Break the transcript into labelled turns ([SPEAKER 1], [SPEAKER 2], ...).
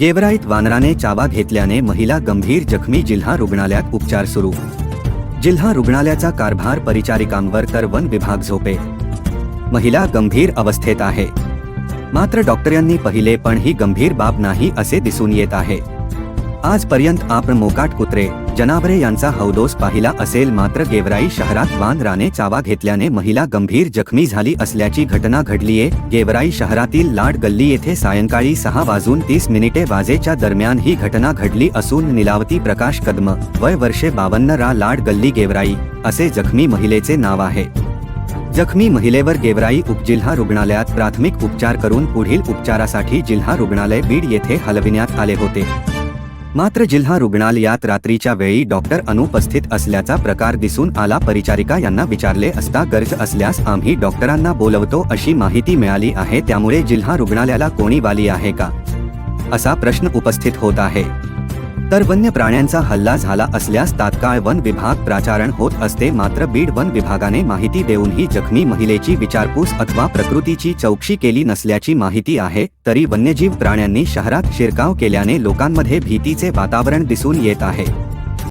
[SPEAKER 1] गेवराईत वानराने चावा घेतल्याने महिला गंभीर जखमी जिल्हा रुग्णालयात उपचार सुरू. जिल्हा रुग्णालयाचा कारभार परिचारिकांवर तर वन विभाग झोपे. महिला गंभीर अवस्थेत आहे. मात्र डॉक्टरांनी पहिले पण ही गंभीर बाब नाही असे दिसून येत आहे. आजपर्यंत आपण मोकाट कुत्रे जनावरे यांचा हौदोस पाहिला असेल मात्र गेवराई शहरात वानराने चावा घेतल्याने महिला गंभीर जखमी झाली असल्याची घटना घडलीये. गेवराई शहरातील लाड गल्ली येथे सायंकाळी सहा वाजून तीस मिनिटे वाजेच्या दरम्यान ही घटना घडली असून निलावती प्रकाश कदम वय वर्षे बावन्न रा लाड गल्ली गेवराई असे जखमी महिलेचे नाव आहे. जखमी महिलेवर गेवराई उपजिल्हा रुग्णालयात प्राथमिक उपचार करून पुढील उपचारासाठी जिल्हा रुग्णालय बीड येथे हलविण्यात आले होते. मात्र जिल्हा रुग्णालयात रात्रीच्या वेळी डॉक्टर अनुपस्थित असल्याचा प्रकार दिसून आला. परिचारिका यांना विचारले असता गरज असल्यास आम्ही डॉक्टरांना बोलवतो अशी माहिती मिळाली आहे. त्यामुळे जिल्हा रुग्णालयाला कोणी वाली आहे का? असा प्रश्न उपस्थित होत आहे. तर वन्य प्राण्यांचा हल्ला झाला असल्यास तात्काळ वन विभाग प्राचारण होत असते. मात्र बीड वन विभागाने माहिती देऊनही जखमी महिलेची विचारपूस अथवा प्रकृतीची चौकशी केली नसल्याची माहिती आहे. तरी वन्यजीव प्राण्यांनी शहरात शिरकाव केल्याने लोकांमध्ये भीतीचे वातावरण दिसून येत आहे.